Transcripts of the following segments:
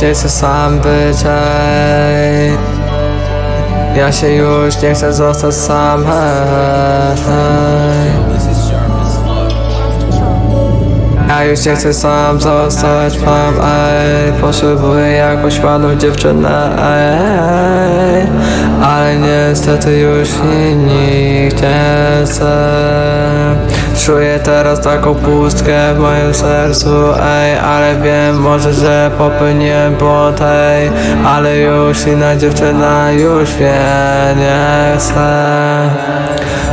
nie chcę sam być, ej. Ja się już nie chcę zostać sam, hej. Ja już nie chcę sam zostać, mam, ej Potrzebuję jakąś ładną dziewczynę, ej Ale niestety już nikt nie chce Czuję teraz taką pustkę w moim sercu, ej Ale wiem może, że popełniłem błąd, ej Ale już inna dziewczyna już mnie nie chce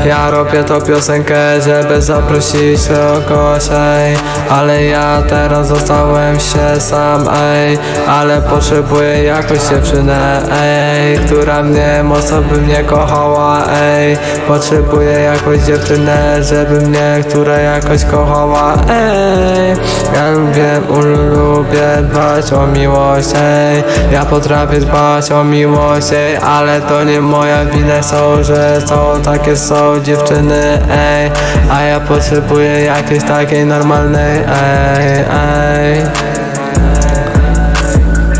ja robię tą piosenkę, żeby zaprosić kogoś, ej Ale ja teraz zostałem się sam, ej Ale potrzebuję jakąś dziewczynę, ej Która mnie mocno by mnie kochała, ej Potrzebuję jakąś dziewczynę, żeby mnie, która jakoś kochała, ej dbać o miłość, ej Ja potrafię dbać o miłość, ej Ale to nie moja wina są, że są takie są dziewczyny, ej. A ja potrzebuję jakiejś takiej normalnej, ej, ej.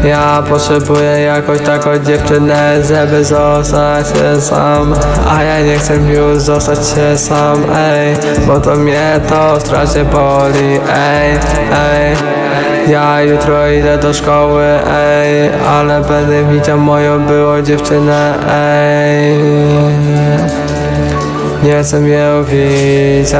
Ja potrzebuję jakąś taką dziewczynę, żeby zostać się sam. A ja nie chcę już zostać się sam, ej. Bo to mnie to strasznie boli, ej, ej Ja jutro idę do szkoły, ej Ale będę widział moją byłą dziewczynę, ej. Nie chcę ją widzieć,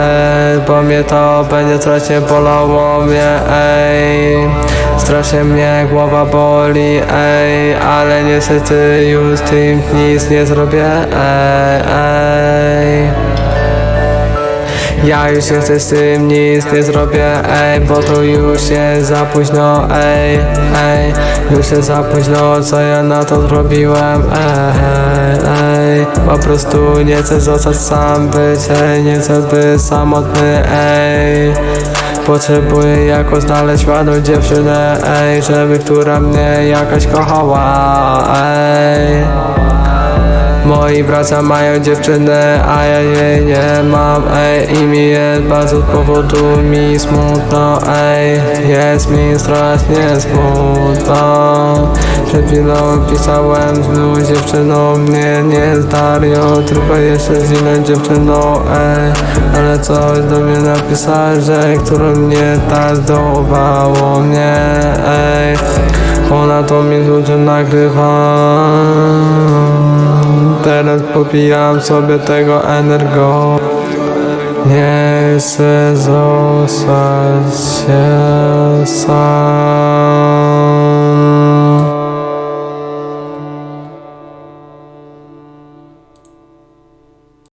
bo mnie to będzie strasznie bolało mnie, ej. Strasznie mnie głowa boli, ej Ale niestety już tym nic nie zrobię, ej, ej ja już chcę z tym nic nie zrobię, ej Bo to już jest za późno, ej, ej. Już jest za późno, co ja na to zrobiłem, ej, ej Po prostu nie chcę zostać sam być, ej Nie chcę być samotny, ej. Potrzebuję jakoś znaleźć ładną dziewczynę, ej Żeby która mnie jakaś kochała, ej Moi bracia mają dziewczynę, a ja jej nie mam, ej. I mi jest bardzo z powodu mi smutno, ej. Jest mi strasznie smutno. Przed chwilą pisałem z byłą dziewczyną, mnie nie z Darią Tylko jeszcze z inną dziewczyną, ej. Ale coś do mnie napisała, że którą mnie tak zdołało mnie, ej. Ona to mi dużo nagrywa Popijam sobie tego energo Nie chcę zostać się sam